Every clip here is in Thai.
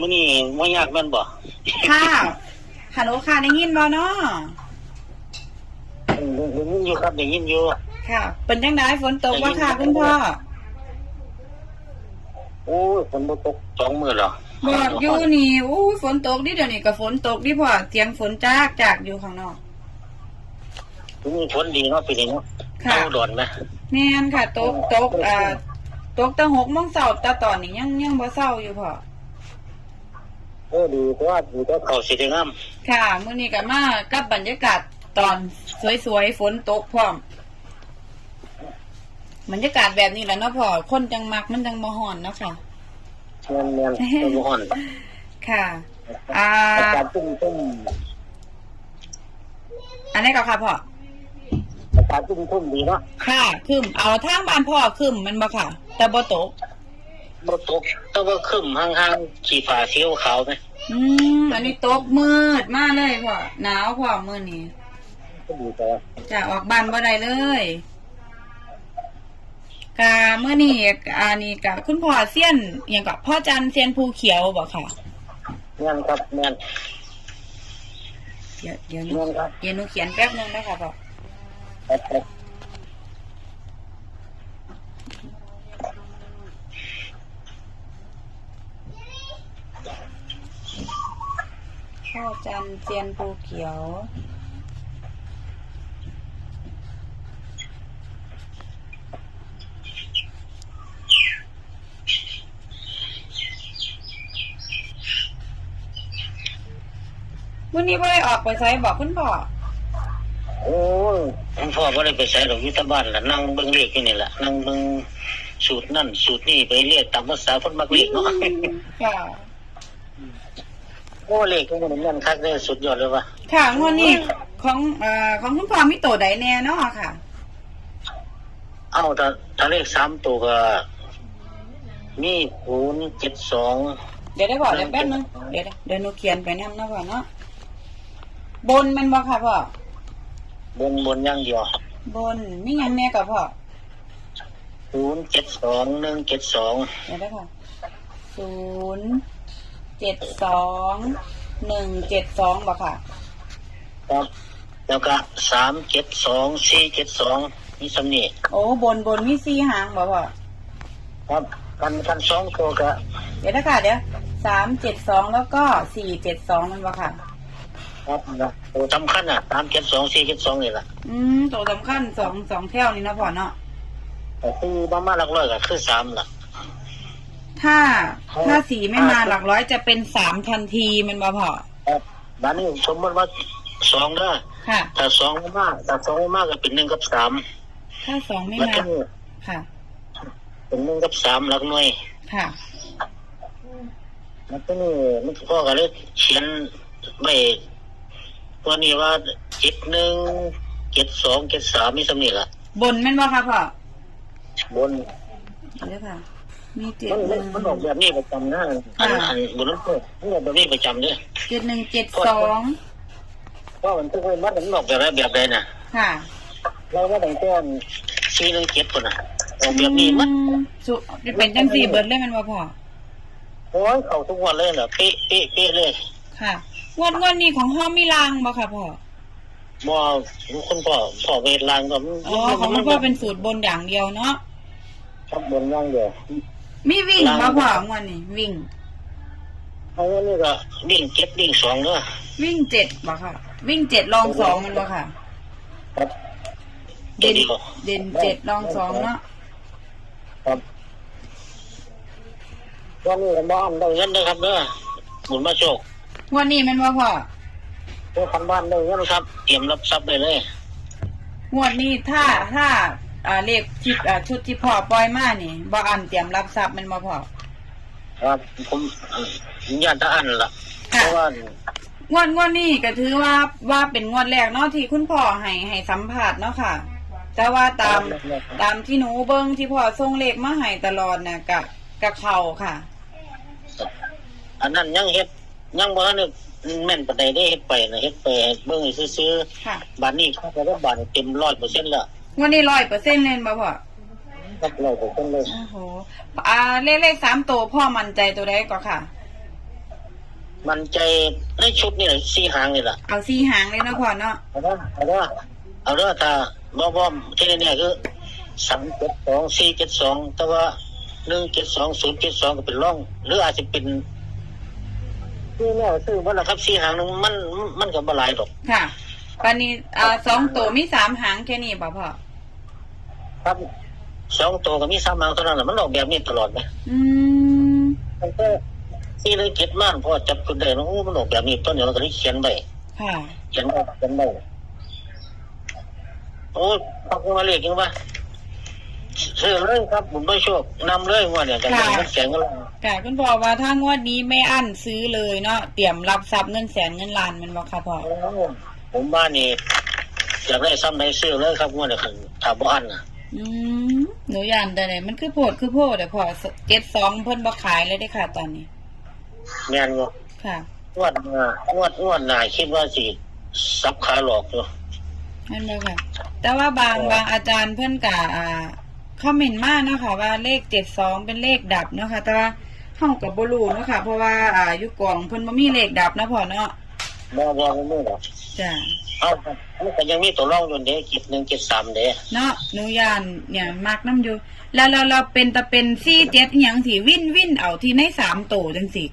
มื้อนี้บ่ยากแม่นบ่ค่ะฮัลโหลค่ะได้ยินบ่เนาะได้ยินอยู่ครับได้ยินอยู่ค่ะ เป็นจังไดฝนตกบ่ค่ะคุณพ่อโอ้ยฝนบ่ตกสองมื้อแล้วบอกอยู่นี่โอ้ยฝนตกดิเดี๋ยวนี้ก็ฝนตกดิพ่อเสียงฝนจากจากอยู่ข้างนอกมื้อนี้ฝนดีเนาะปีนี้เนาะค่ะเอาดอนไหมแม่นค่ะ ตกตกอ่าตกแต่หกโมงเช้าแต่ตอนนี้ยังยังบ่เช้าอยู่พ่อ เออดีเพราะว่าดีก็เข้าสิได้งามค่ะมื้อนี้ก็มากับบรรยากาศตอนสวยๆฝนตกพร้อมบรรยากาศแบบนี้แหละเนาะพ่อคนจังมักมันจังบ่ฮ้อนเนาะค่ะแม่นๆเออบ่ฮ้อนค่ะ อ่า อากาศชุ่มชุ่มอันนี้ก็ค่ะพ่ออากาศชุ่มชุ่มดีเนาะค่ะคืมเอาทางบ้านพ่อคืมมันบ่ค่ะ แต่บ่ตก บ่ตกแต่ว่าครึ้มห่างๆสีฟ้าสีขาวไหมอืมอันนี้ตกมืดมากเลยพ่อหนาวพ่อมื้อนี้ก็ดีแต่ว่าจะออกบ้านบ่ได้เลยกะเมื่อนี้อันนี้กะคุณพ่อเซียนอหย่างกับพ่อจันเซียนภูเขียวบ่ค่ะ แม่นครับแม่นเดี๋ยวเดี๋ยวหนูแม่นครับเดี๋ยวหนูเขียนแป๊บนึงนะคะพ่อ ครับครับ พ่อจันเซียนภูเขียว วันนี้บ่ได้ออกไปไสบอกคุณพ่อโอ้ยผมพ่อบ่ได้ไปใส่ดอกอยู่แต่บ้านล่ะนั่งเบิ่งเลขอยู่นี่ล่ะนั่งเบิ่งสูตรนั่นสูตรนี่ไปเรียกตามภาษาคนมักเลขเนาะ ค่ะ โอ้เลขของมันนั่นคักเลยสุดยอดเลยว่ะค่ะงวดนี้ของเอ่อของคุณพ่อมีโตใดแน่เนาะค่ะ เอาถ้าถ้าเลขสามตัวก็มีศูนย์เจ็ดสองเดี๋ยวได้บอกเดี๋ยวแป๊บนึงเดี๋ยวเดี๋ยวหนูเขียนไปนำนะพ่อเนาะบนแมันบ่ค่ะพ่อบนบนอย่างเดียวบนมีหยังแน่กับพ่อศูนย์เจ็ดสองหนึ่งเจ็ดสองเดี๋ยวได้ค่ะศูนย์ เจ็ดสองหนึ่งเจ็ดสองบ่ค่ะ ครับ แล้วก็สามเจ็ดสองสี่เจ็ดสองนี่สำนีโอ้บนบนมีสี่หางบ่พ่อครับกันกันสองตัวก็เดี๋ยวได้ค่ะเดี๋ยวสามเจ็ดสองแล้วก็สี่เจ็ดสองมันบ่ค่ะ ครับนะตัวสำคัญอะสามเจ็ดสองสี่เจ็ดสองนี่แหละอืมโตสำคัญสองสองแถวนี่นะพ่อเนาะ แต่ที่บ้ามาหลักร้อยก็คือสามล่ะ ถ้าถ้าสีไม่มาหลักร้อยจะเป็นสามทันทีมันบ่พ่อครับบ้านนี้สมมติว่าสองเด้อค่ะ ถ้าสองไม่มากถ้าสองไม่มากก็เป็นหนึ่งกับสามถ้าสองไม่แล้วมาก็ค่ะ เป็นหนึ่งกับสามหลักหน่วย ค่ะแล้วก็นี่มันพ่อก็เลยเขียนไว้ตัวนี้ว่าเจ็ดหนึ่งเจ็ดสองเจ็ดสามมีสำนีล่ะบนแม่นบ่ค่ะพ่อบนเดี๋ยวค่ะ มีเจ็ดมันหมันนึ่งมันออกแบบนี้ประจำนะอันอันบนนั้นก็มันออกแบบนี้ประจำเนี่ยเจ็ดหนึ่งเจ็ดสองเพราะมันทุกคนมันออกแบบไรแบบใดน่ะ ค่ะเราว่าตั้งแต่สี่หนึ่งเจ็ดคนน่ะออกแบบนี้มันอืสุเป็นจังสี่เบิร์ดเลยแมันบ่พ่อโอ้ยเขาทุกวันเลยเหรอเป๊ะเป๊ะเป๊ะเลยค่ะงวดงวดนี้ของห้อมมีรางบ่ค่ะพ่อบ่คุณพ่อพ่อเวทลางก็มันอ๋อของคุณพ่อเป็นสูตรบนอย่างเดียวเนาะ ครับบนย่างเดียว มีวิ่งบ่พ่องวดนี้วิ่ง เอาอันนี้ก็วิ่งเจ็ดวิ่งสองเนอะวิ่งเจ็ดบ่ค่ะ วิ่งเจ็ดลองสองมันบ่ค่ะ ครับเด่นตัวดียวเด่นเจ็ดลองสองเนาะครับวันนี้ก็บ้านได้เงินนะครับเนอะหมุนมาโชคงวดนี้แมันบ่พ่อเพื่อคันบ้านได้เงินครับ เตรียมรับทรัพย์ได้เลยงวดนี้ถ้าถ้า อ่าเลขที่อ่าชุดที่พ่อปล่อยมานี่บ่อันเตรียมรับทรัพย์แมันบ่พ่อ ครับผมญาติอันละเพค่ะราะว่างวดงวดนี้ก็ถือว่าว่าเป็นงวดแรกเนาะที่คุณพ่อให้ให้สัมผัสเนาะค่ะ แต่ว่าตามตามที่หนูเบิ้งที่พ่อส่งเลขมาให้ตลอดน่ะกะกะเขาค่ะ อันนั้นยังเฮ็ดยังบ่ทันได้แม่นปานใดได้เฮ็ดไปนะเฮ็ดไปให้เบิ่งให้ซื่อค่ะ ๆบัดนี้เขาก็ได้บัตรเต็ม100%แล้วง วดนี้ร้อยเปอร์เซ็นต์เลยบ่พ่อครับ100%เลยโอ้โหอ่าเลขเลขสามตัวพ่อมั่นใจตัวใดก็ค่ะ มันใจในชุดนี่แหละสี่หางนี่แหละเอาสี่หางเลยเนาะพ่อเนาะเอาเด้อเอาเด้อเอาเด้อถ้าบ่บ่ที่นี่คือสามเจ็ดสองสี่เจ็ดสองแต่ว่าหนึ่งเจ็ดสองศูนย์เจ็ดสองก็เป็นร่อง หรืออาจจะเป็นที่แน่ซื้อว่าละครับสี่หางนึงมันมันก็บ่หลายดอกค่ะปานนี้อ่าสองตัวมีสามหางแค่นี้ป่ะพ่อ ครับสองตัวก็มีสามหางเท่านั้นแหละมันออกแบบนี้ตลอดไหมอืมมันก็ที่เลยเก็ดม่านพอจับคุณได้แล้วโอ้มันออกแบบนี้ต้นเดียวเราก็เลยเขียนไปค่ะเขียนไปเขียนไปโอ้ยพักมาเรียกยังว่าซื้อเลยครับผมไม่ชอบนำเลยว่าเนี่ยแต่ยังมันแสงก็แล้วค่ะคุณพ่อว่าถ้างวดนี้ไม่อั้นซื้อเลยเนาะเตรียมรับทรัพย์เงินแสนเงินล้านแมันบอกค่ะพ่อผมบ้านนี่อยากได้ซ้ำไหนซื้อเลยครับว่าเนี่ยถ้าบ้านนะ อืมหนูยานแต่ไหนมันคือโพดคือโพดแต่พ่อเจ็ดสองเพิ่นบ่ขายเลยได้อค่ะ ตอนนี้ แม่นว่าค่ะงวดหน้างวดงวดหน้าคิดว่าสิซับขาหลอกอยู่นั่นเลยค่ะ แต่ว่าบางบางอาจารย์เพื่อนกะอ่าคอมเมนต์มากเนาะค่ะว่าเลขเจ็ดสองเป็นเลขดับเนาะค่ะแต่ว่าห้องกับบรูเนาะค่ะเพราะว่าอ่าอยุกล่องเพิ่นบ่มีเลขดับนะพ่อเนาะ บ่บ่ไม่ไม่หรอกจ้ะเอาครับมันก็ยังมีตัวร่องอยู่เด้กิจหนึ่งกิจสามเด้เนาะหนูยานเนี่ยมากน้ำอยู่ แล้วเราเราเป็นตะเป็นซี่เจ็ดอหย่างที่วินวินเอาที่ในสามโตจังสิ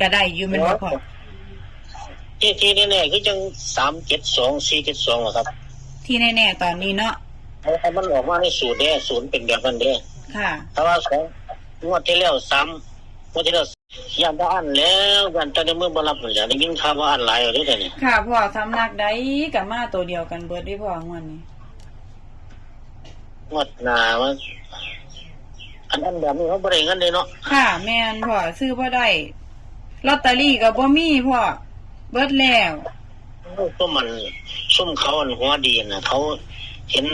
ก็ได้อยู่แมันบ่พ่อที่ที่นี่เนี่ยคือจังสามเจ็ดสองสี่เจ็ดสองอะครับที่แน่ๆตอนนี้เนาะเอามันออกมาในสูตรเด้ศูนย์เป็นแบบนั้นเด้ค่ะ แต่ว่าสองงวดที่แล้วสามงวดที่แล้ว ยันบ้านแล้วยันตอนนี้มือบรับเลยได้ยินข่าวว่าอ่านหลายอยู่ด้วยเนี่ยค่ะพ่อสำนักใดกับมาตัวเดียวกันเบิดได้พ่องวดนี้งวดหนามันอันอันแบบนี้เขาบริเงินเลยเนาะค่ะ แม่นพ่อซื้อพ่อได้ลอตเตอรี่ก็บ่มีพ่อเบิดแล้วก็มันซุ่มเขาอันหัวดีนะเขาเห็น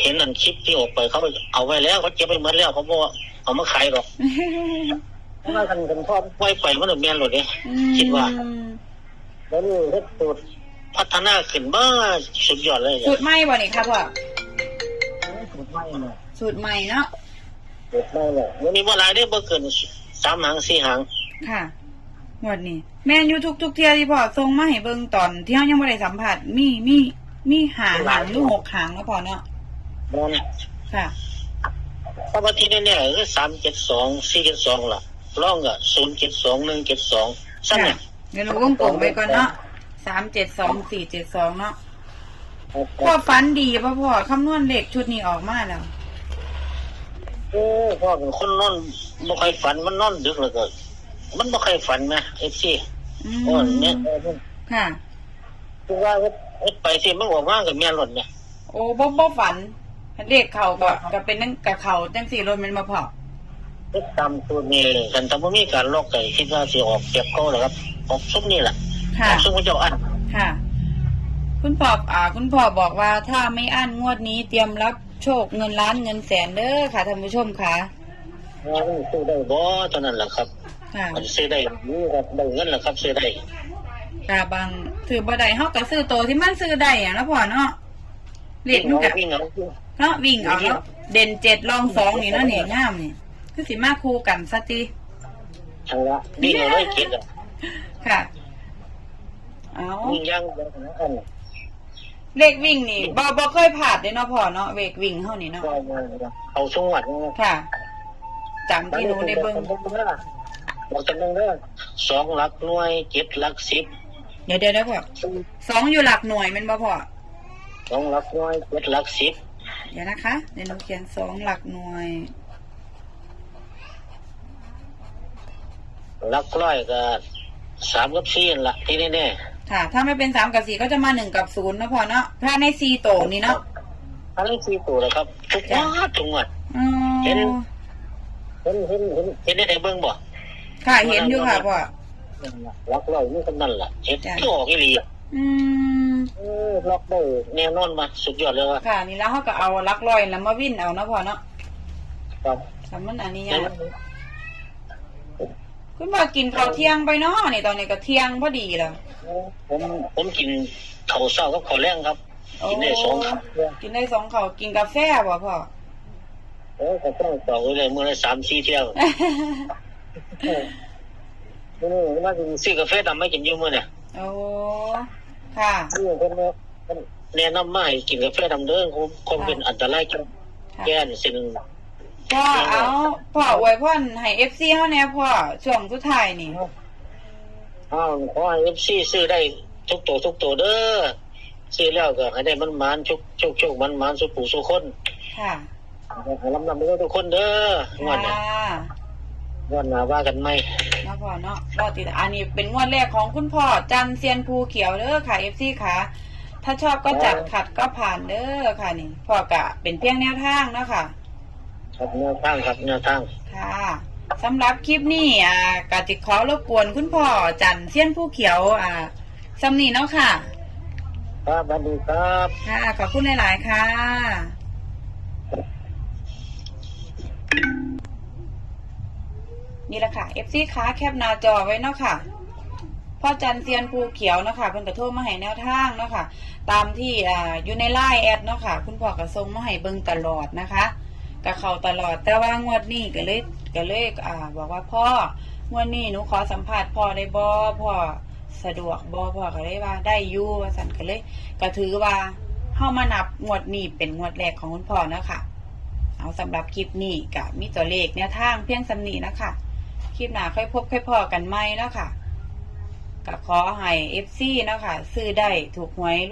เห็นอันคลิปที่ออกไปเขาเอาไว้แล้วเขาเก็บไปหมดแล้วเขาบอกว่าเอามาขายหรอก เพราะว่ากันกันพ่อไว้ไปมันเมียนหลดเนี่ยคิดว่าอืมแล้วนี่เฮ็ดสูตรพัฒนาขึ้นบ้าสุดยอดเลยสูตรใหม่บ่นี่ครับพ่อสูตรใหม่เนี่ยสูตรใหม่เนาะสูตรใหม่เนี่ยวันนี้ว่าหลายได้อบ่เกินสามหางสี่หางค่ะงวดนี้แม่นอยู่ทุกทุกๆเที่ยที่พ่อส่งมาให้เบิ่งตอนที่เฮายังบ่ได้สัมผัสมีมีมีหาหางหรือหกหางแล้วพ่อเนาะนั่นค่ะปกติเนี่ยคือสามเจ็ดสองสี่เจ็ดสองล่ะ ร่องก็ศูนย์เจ็ดสองหนึ่งเจ็ดสองสั้นค่ะเนี่ยเดี๋ยวหนูวงกลมไปก่อนเนาะสามเจ็ดสองสี่เจ็ดสองเนาะพ่อฝันดีป่ะพ่อคำนวณเลขชุดนี้ออกมาแล้วเออพ่อเป็นคนนอนบ่ค่อยฝันมันนอนดึกเหลยก็มันบ่ค่อยฝันนะเอฟซีอืโอ้มเนี่ยค่ะ คือว่าเฮ็ดเฮ็ดไปสิมันออกมากับเมียรถเนี่ยโอ้บ่บ่ฝันเลขเขาก็ก็เป็นนั่นกับเขาจังสี่รถมันมาพอ เฮ็ดตามตัวนี้กันแต่บ่มีการลอกไก่คิดว่าสิออกเก็บเขาแหละครับออกซุมนี่แหละค่ะ ออกซุมพระเจ้าอันค่ะ คุณพ่ออ่า คุณพ่อบอกว่าถ้าไม่อั้นงวดนี้เตรียมรับโชคเงินล้านเงินแสนเด้อค่ะท่านผู้ชมค่ะ ว่ามันซื้อได้บ่เท่านั้นแหละครับ ค่ะมันซื้อได้นี่ครับได้เงินแหละครับซื้อได้ค่ะบางซื้อบ่ได้เฮาก็ซื้อโตวที่มันซื้อได้อะแล้วพ่อเนาะเลขมันก็วิ่งเอาเนาะวิ่งเอาเนาะเด่นเจ็ดรองสองนี่เนาะนี่งามนี่ คือสิมาคู่กันซะติทางละวิ่งเอาเลยเก็ดอะค่ะ เอาวิ่งย่างเดียวนะอันเลขวิ่งนี่บ่บ่เคยผ่านเลยเนาะพ่อเนาะเลขวิ่งเฮานี่เนาะเอาสงวัดนะค่ะจำที่หนูได้เบิ่งบอกจำนึงเด้อสองหลักหน่วยเจ็ดหลักสิบเดี๋ยวเดี๋ยวเดี๋ยวพ่อสองอยู่หลักหน่วยแมันบ่พ่อสองหลักหน่วยเจ็ดหลักสิบเดี๋ยวนะคะเดี๋ยวหนูเขียนสองหลักหน่วย ลักร้อยก็สามกับสี่นั่นละที่แน่ค่ะ ถ้าไม่เป็นสามกับสี่ก็จะมาหนึ่งกับศูนย์เนาะพ่อเนาะถ้าในสี่โตงนี่เนาะๆอันนี้สี่ตัวแล้วครับ ทุกวัดทุกวัดอ๋อเห็นเห็นเห็นเห็นเห็นได้ในเบื้องบ่ ค่ะเห็นอยู่ค่ะพ่อหลักร้อยนี่กำนันล่ะเห็นจ้ะ ที่ออกอีหลีอะอืม เออล็อกได้แน่นอนมาสุดยอดเลยว่ะค่ะ นี่แล้วเขาก็เอาหลักร้อยแล้วมาวิ่นเอาเนาะพ่อเนาะครับทำมันอันนี้เห็ยากน คุณพ่อกินข้าวเที่ยงไปเนาะนี่ตอนนี้ก็เที่ยงพอดีแล้วผมผมกินข้าวเช้ากับข้าวแรงครับโอ้กินได้สองครั้งกินได้สองข้าวกินกาแฟบ่พ่อเออก็ต้องต่อไปเลยมื้อละสามสี่เที่ยวมื้อนี้ว่าสิซื้อกาแฟดำไม่กินอยู่มื้อเนี่ยโอ้ค่ะนี่เพิ่นว่าเพิ่นแนะนำมาให้กินกาแฟดำเด้อคงคงเป็นอันตรายแก่ค่ะแก่นสิ่ง พ่อเอาพ่ออวยพรให้เอฟซีเขาแน่พ่อช่วงสุดท้ายนี่อ้าวขอให้ FC ซื้อได้ทุกตัวทุกตัวเด้อซื้อแล้วก็ให้ได้มันหมานชุกชุกชุกมันหมานสุผู้สุคนค่ะให้ลำลำเด้อทุกคนเด้องวดน่ะค่ะงวดหน้าว่ากันใหม่เนาะพ่อเนาะรอติดอันนี้เป็นงวดแรกของคุณพ่อจันเซียนภูเขียวเด้อค่ะเอฟซีค่ะถ้าชอบก็จัดขัดก็ผ่านเด้อค่ะนี่พ่อกะเป็นเพียงแนวทางเนาะค่ะ ครับแนวทางครับแนวทางค่ะสำหรับคลิปนี้อ่ากติขอรบกวนคุณพ่อจันเซียนภูเขียวอ่าสำนีเนาะค่ะ ครับสวัสดีครับ ค่ะ ขอบคุณหลาย ๆ ค่ะ นี่แหละค่ะ FC ค้าแคปหน้าจอไว้เนาะค่ะ พ่อจันเซียนภูเขียวเนาะค่ะเพิ่นกระโทรมาให้แนวทางเนาะค่ะ ตามที่อ่าอยู่ในไลน์แอดเนาะค่ะ คุณพ่อก็ส่งมาให้เบิ่งตลอดนะคะ ก็เขาตลอด แต่ว่างวดนี้ก็เลยก็เลยอ่า บอกว่าพ่องวดนี้หนูขอสัมภาษณ์พ่อได้บ่พ่อสะดวกบ่พ่อก็เลยว่าได้อยู่ว่าซั่นก็เลยก็ถือว่าเฮามานับงวดนี้เป็นงวดแรกของคุณพ่อนะคะเอาสำหรับคลิปนี้ก็มีตัวเลขแนวทางเพียงสำนีนะคะคลิปหน้าค่อยพบค่อยพอกันไหมนะค่ะก็ขอให้ FC เนะค่ะซื้อได้ถูกหวย